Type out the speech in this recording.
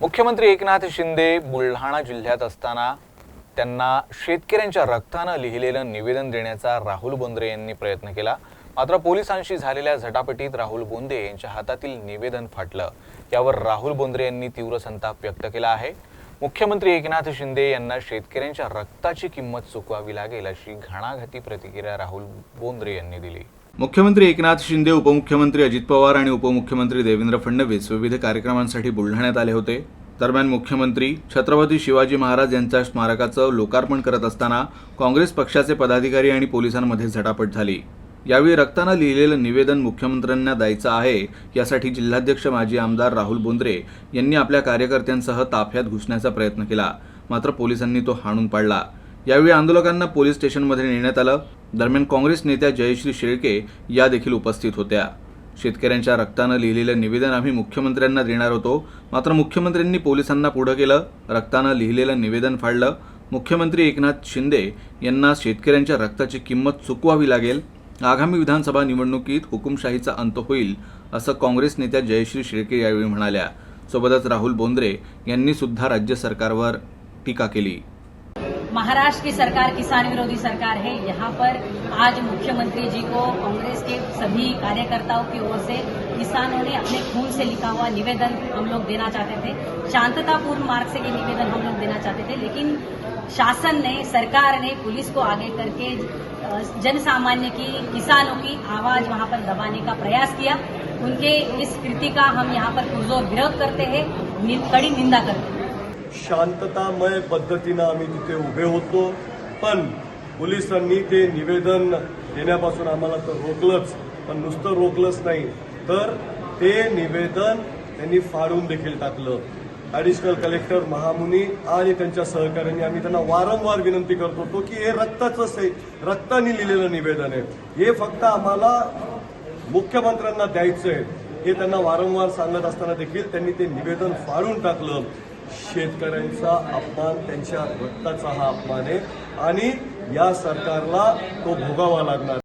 मुख्यमंत्री एकनाथ शिंदे बुलढाणा जिल्ह्यात असताना त्यांना शेतकऱ्यांच्या रक्तानं लिहिलेलं निवेदन देण्याचा राहुल बोंद्रे यांनी प्रयत्न केला. मात्र पोलिसांशी झालेल्या झटापटीत राहुल बोंदे यांच्या हातातील निवेदन फाटलं. यावर राहुल बोंद्रे यांनी तीव्र संताप व्यक्त केला आहे. मुख्यमंत्री एकनाथ शिंदे यांना शेतकऱ्यांच्या रक्ताची किंमत चुकवावी लागेल अशी घणाघाती प्रतिक्रिया राहुल बोंद्रे यांनी दिली. मुख्यमंत्री एकनाथ शिंदे उपमुख्यमंत्री अजित पवार आणि उपमुख्यमंत्री देवेंद्र फडणवीस विविध कार्यक्रमांसाठी बुलढाण्यात आले होते. दरम्यान मुख्यमंत्री छत्रपती शिवाजी महाराज यांच्या स्मारकाचं लोकार्पण करत असताना काँग्रेस पक्षाचे पदाधिकारी आणि पोलिसांमध्ये झटापट झाली. यावेळी रक्तानं लिहिलेलं निवेदन मुख्यमंत्र्यांना द्यायचं आहे यासाठी जिल्हाध्यक्ष माजी आमदार राहुल बोंद्रे यांनी आपल्या कार्यकर्त्यांसह ताफ्यात घुसण्याचा प्रयत्न केला. मात्र पोलिसांनी तो हाणून पाडला. यावेळी आंदोलकांना पोलीस स्टेशनमध्ये नेण्यात आलं. दरम्यान काँग्रेस नेत्या जयश्री शेळके या देखील उपस्थित होत्या. शेतकऱ्यांच्या रक्तानं लिहिलेलं निवेदन आम्ही मुख्यमंत्र्यांना देणार होतो. मात्र मुख्यमंत्र्यांनी पोलिसांना पुढं केलं. रक्तानं लिहिलेलं निवेदन फाडलं. मुख्यमंत्री एकनाथ शिंदे यांना शेतकऱ्यांच्या रक्ताची किंमत चुकवावी लागेल. आगामी विधानसभा निवडणुकीत हुकुमशाहीचा अंत होईल असं काँग्रेस नेत्या जयश्री शेळके यावेळी म्हणाल्या. सोबतच राहुल बोंद्रे यांनी सुद्धा राज्य सरकारवर टीका केली. महाराष्ट्र की सरकार किसान विरोधी सरकार है यहाँ पर आज मुख्यमंत्री जी को कांग्रेस के सभी कार्यकर्ताओं की ओर से किसानों ने अपने खून से लिखा हुआ निवेदन हम लोग देना चाहते थे। शांततापूर्ण मार्ग से ये निवेदन हम लोग चाहते थे लेकिन शासन ने सरकार ने पुलिस को आगे करके अ, जनसामान्य की किसानों की आवाज वहां पर दबाने का प्रयास किया। उनके इस कृति का हम यहाँ पर पुरजोर विरोध करते हैं कड़ी निंदा करते हैं। शांततामय पद्धतीनं आम्ही तिथे उभे होतो पण पोलिसांनी ते निवेदन देण्यापासून आम्हाला तर रोखलंच पण नुसतं रोखलंच नाही. तर ते निवेदन त्यांनी फाडून देखील टाकलं. ॲडिशनल कलेक्टर महामुनी आणि त्यांच्या सहकाऱ्यांनी आम्ही त्यांना वारंवार विनंती करत होतो की हे रक्ताचं से रक्ताने लिहिलेलं निवेदन आहे. हे फक्त आम्हाला मुख्यमंत्र्यांना द्यायचं आहे. हे त्यांना वारंवार सांगत असताना देखील त्यांनी ते निवेदन फाडून टाकलं. शेतकऱ्यांचा अपमान त्यांच्या रक्ताचा हा अपमान आहे. आणि या सरकारला तो भोगावा लागणार.